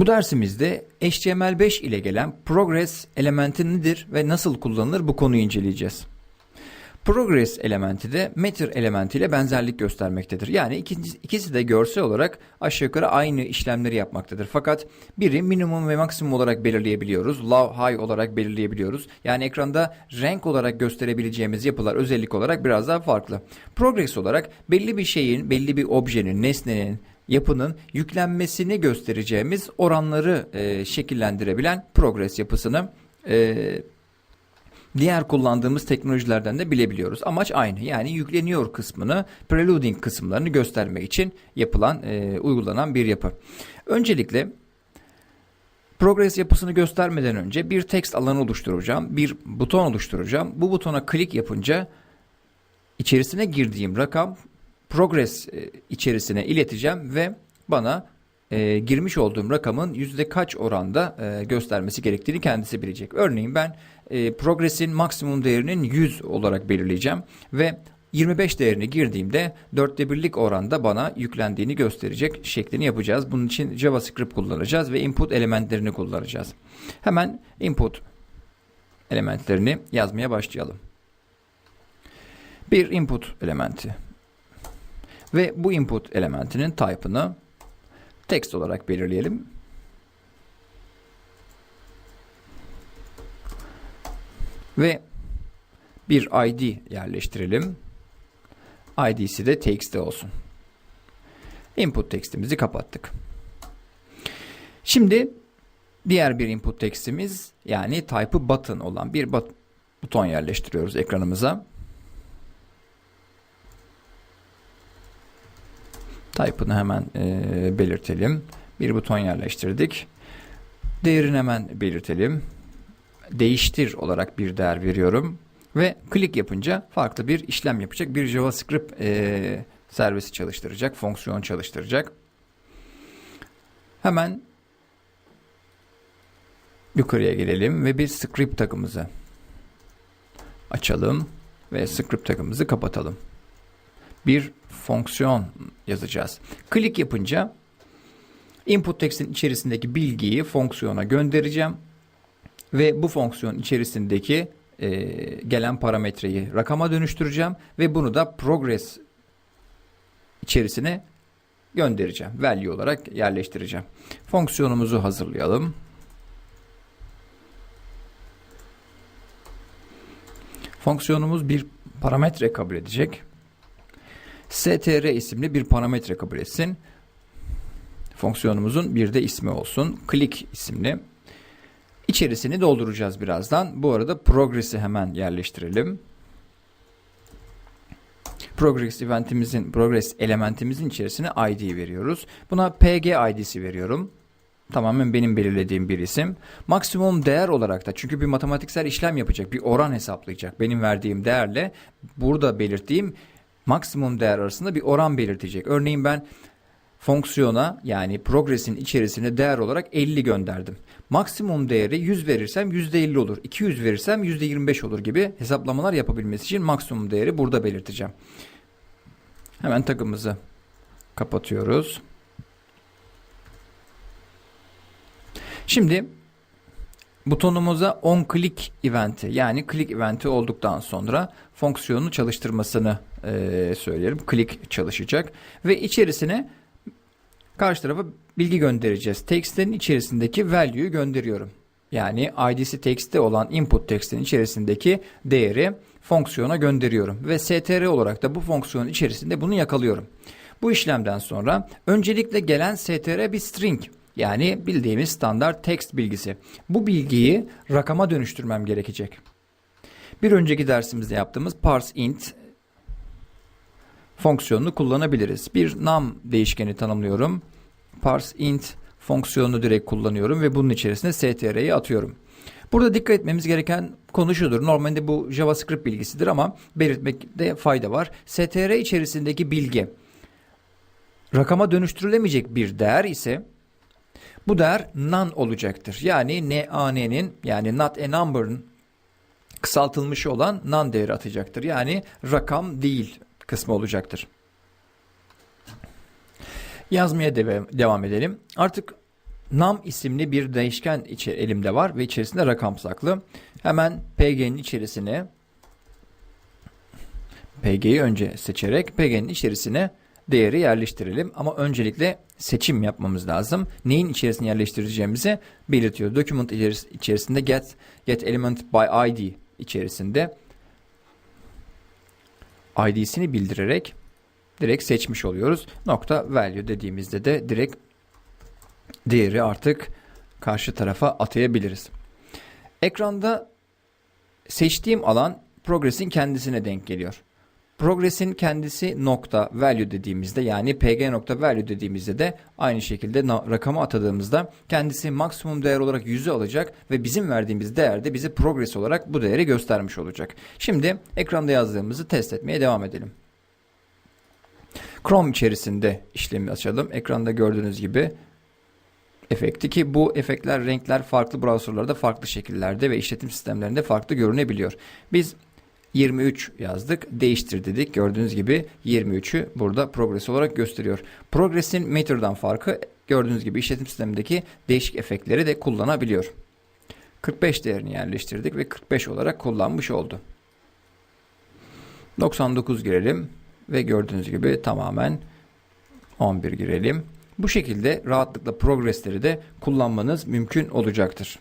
Bu dersimizde HTML5 ile gelen progress elementi nedir ve nasıl kullanılır bu konuyu inceleyeceğiz. Progress elementi de matter elementiyle benzerlik göstermektedir. Yani ikisi de görsel olarak aşağı yukarı aynı işlemleri yapmaktadır. Fakat biri minimum ve maksimum olarak belirleyebiliyoruz. Low, high olarak belirleyebiliyoruz. Yani ekranda renk olarak gösterebileceğimiz yapılar özellik olarak biraz daha farklı. Progress olarak belli bir şeyin, belli bir objenin, nesnenin, yapının yüklenmesini göstereceğimiz oranları e, şekillendirebilen progress yapısını e, diğer kullandığımız teknolojilerden de bilebiliyoruz. Amaç aynı yani yükleniyor kısmını, preluding kısımlarını göstermek için yapılan, e, uygulanan bir yapı. Öncelikle progress yapısını göstermeden önce bir text alanı oluşturacağım, bir buton oluşturacağım. Bu butona klik yapınca içerisine girdiğim rakam progress e, içerisine ileteceğim ve bana e, girmiş olduğum rakamın yüzde kaç oranda e, göstermesi gerektiğini kendisi bilecek. Örneğin ben e, progress'in maksimum değerinin 100 olarak belirleyeceğim ve 25 değerini girdiğimde dörtte birlik oranda bana yüklendiğini gösterecek şeklini yapacağız. Bunun için JavaScript kullanacağız ve input elementlerini kullanacağız. Hemen input elementlerini yazmaya başlayalım. Bir input elementi ve bu input elementinin type'ını text olarak belirleyelim. Ve bir ID yerleştirelim. ID'si de text olsun. Input textimizi kapattık. Şimdi diğer bir input textimiz yani type'ı button olan bir but buton yerleştiriyoruz ekranımıza. Type'ını hemen e, belirtelim. Bir buton yerleştirdik. Değerini hemen belirtelim. Değiştir olarak bir değer veriyorum. Ve klik yapınca farklı bir işlem yapacak. Bir JavaScript e, servisi çalıştıracak. Fonksiyon çalıştıracak. Hemen yukarıya gelelim ve bir script takımızı açalım ve script takımımızı kapatalım bir fonksiyon yazacağız. Klik yapınca input text'in içerisindeki bilgiyi fonksiyona göndereceğim ve bu fonksiyon içerisindeki e, gelen parametreyi rakama dönüştüreceğim ve bunu da progress içerisine göndereceğim. Value olarak yerleştireceğim. Fonksiyonumuzu hazırlayalım. Fonksiyonumuz bir parametre kabul edecek str isimli bir parametre kabul etsin. Fonksiyonumuzun bir de ismi olsun. Click isimli. İçerisini dolduracağız birazdan. Bu arada progress'i hemen yerleştirelim. Progress eventimizin, progress elementimizin içerisine ID veriyoruz. Buna pg id'si veriyorum. Tamamen benim belirlediğim bir isim. Maksimum değer olarak da çünkü bir matematiksel işlem yapacak, bir oran hesaplayacak. Benim verdiğim değerle burada belirttiğim maksimum değer arasında bir oran belirtecek. Örneğin ben fonksiyona yani progressin içerisine değer olarak 50 gönderdim. Maksimum değeri 100 verirsem %50 olur. 200 verirsem %25 olur gibi hesaplamalar yapabilmesi için maksimum değeri burada belirteceğim. Hemen takımızı kapatıyoruz. Şimdi butonumuza on click eventi yani click eventi olduktan sonra fonksiyonu çalıştırmasını e, söylerim. Click çalışacak ve içerisine karşı tarafa bilgi göndereceğiz. Text'in içerisindeki value'yu gönderiyorum. Yani id'si text'te olan input text'in içerisindeki değeri fonksiyona gönderiyorum ve str olarak da bu fonksiyon içerisinde bunu yakalıyorum. Bu işlemden sonra öncelikle gelen str bir string yani bildiğimiz standart text bilgisi. Bu bilgiyi rakama dönüştürmem gerekecek. Bir önceki dersimizde yaptığımız parse int fonksiyonunu kullanabiliriz. Bir num değişkeni tanımlıyorum. Parse int fonksiyonunu direkt kullanıyorum ve bunun içerisine str'yi atıyorum. Burada dikkat etmemiz gereken konu şudur. Normalde bu JavaScript bilgisidir ama belirtmekte fayda var. str içerisindeki bilgi rakama dönüştürülemeyecek bir değer ise bu değer none olacaktır. Yani nan'nin yani not a number'ın kısaltılmış olan none değeri atacaktır. Yani rakam değil kısmı olacaktır. Yazmaya devam edelim. Artık num isimli bir değişken elimde var ve içerisinde rakam saklı. Hemen pg'nin içerisine pg'yi önce seçerek pg'nin içerisine değeri yerleştirelim. Ama öncelikle seçim yapmamız lazım. Neyin içerisine yerleştireceğimizi belirtiyor. Document içeris- içerisinde get get element by id içerisinde id'sini bildirerek direkt seçmiş oluyoruz. Nokta value dediğimizde de direkt değeri artık karşı tarafa atayabiliriz. Ekranda seçtiğim alan progress'in kendisine denk geliyor. Progress'in kendisi nokta value dediğimizde yani pg nokta value dediğimizde de aynı şekilde rakamı atadığımızda kendisi maksimum değer olarak 100'ü alacak ve bizim verdiğimiz değer de bize progress olarak bu değeri göstermiş olacak. Şimdi ekranda yazdığımızı test etmeye devam edelim. Chrome içerisinde işlemi açalım. Ekranda gördüğünüz gibi efekti ki bu efektler, renkler farklı browserlarda farklı şekillerde ve işletim sistemlerinde farklı görünebiliyor. Biz 23 yazdık, değiştir dedik. Gördüğünüz gibi 23'ü burada progress olarak gösteriyor. Progress'in Matter'dan farkı gördüğünüz gibi işletim sistemindeki değişik efektleri de kullanabiliyor. 45 değerini yerleştirdik ve 45 olarak kullanmış oldu. 99 girelim ve gördüğünüz gibi tamamen 11 girelim. Bu şekilde rahatlıkla progressleri de kullanmanız mümkün olacaktır.